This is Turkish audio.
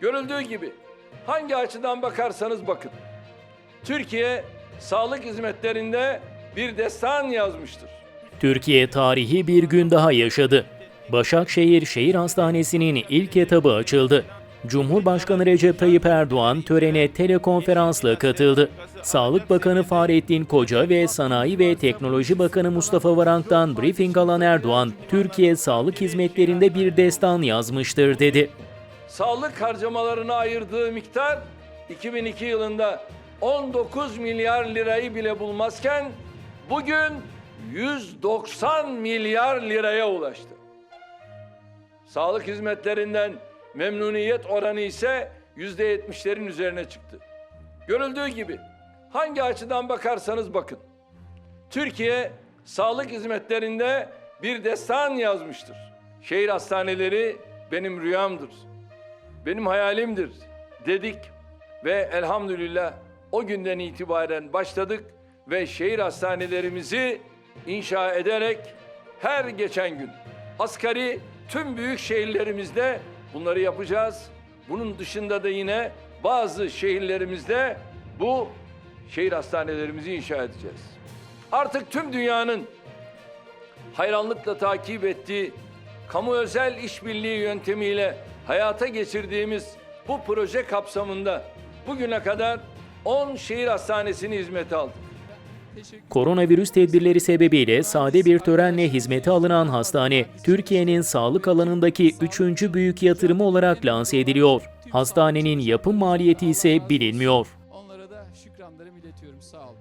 Görüldüğü gibi hangi açıdan bakarsanız bakın. Türkiye sağlık hizmetlerinde bir destan yazmıştır. Türkiye tarihi bir gün daha yaşadı. Başakşehir Şehir Hastanesi'nin ilk etabı açıldı. Cumhurbaşkanı Recep Tayyip Erdoğan törene telekonferansla katıldı. Sağlık Bakanı Fahrettin Koca ve Sanayi ve Teknoloji Bakanı Mustafa Varank'tan briefing alan Erdoğan, Türkiye sağlık hizmetlerinde bir destan yazmıştır dedi. Sağlık harcamalarına ayırdığı miktar 2002 yılında 19 milyar lirayı bile bulmazken bugün 190 milyar liraya ulaştı. Sağlık hizmetlerinden memnuniyet oranı ise %70'lerin üzerine çıktı. Görüldüğü gibi hangi açıdan bakarsanız bakın. Türkiye sağlık hizmetlerinde bir destan yazmıştır. Şehir hastaneleri benim rüyamdır. Benim hayalimdir dedik ve elhamdülillah o günden itibaren başladık ve şehir hastanelerimizi inşa ederek her geçen gün asgari tüm büyük şehirlerimizde bunları yapacağız. Bunun dışında da yine bazı şehirlerimizde bu şehir hastanelerimizi inşa edeceğiz. Artık tüm dünyanın hayranlıkla takip ettiği kamu özel işbirliği yöntemiyle hayata geçirdiğimiz bu proje kapsamında bugüne kadar 10 şehir hastanesini hizmete aldık. Koronavirüs tedbirleri sebebiyle sade bir törenle hizmete alınan hastane, Türkiye'nin sağlık alanındaki üçüncü büyük yatırımı olarak lanse ediliyor. Hastanenin yapım maliyeti ise bilinmiyor. Onlara da şükranlarımı iletiyorum. Sağ olun.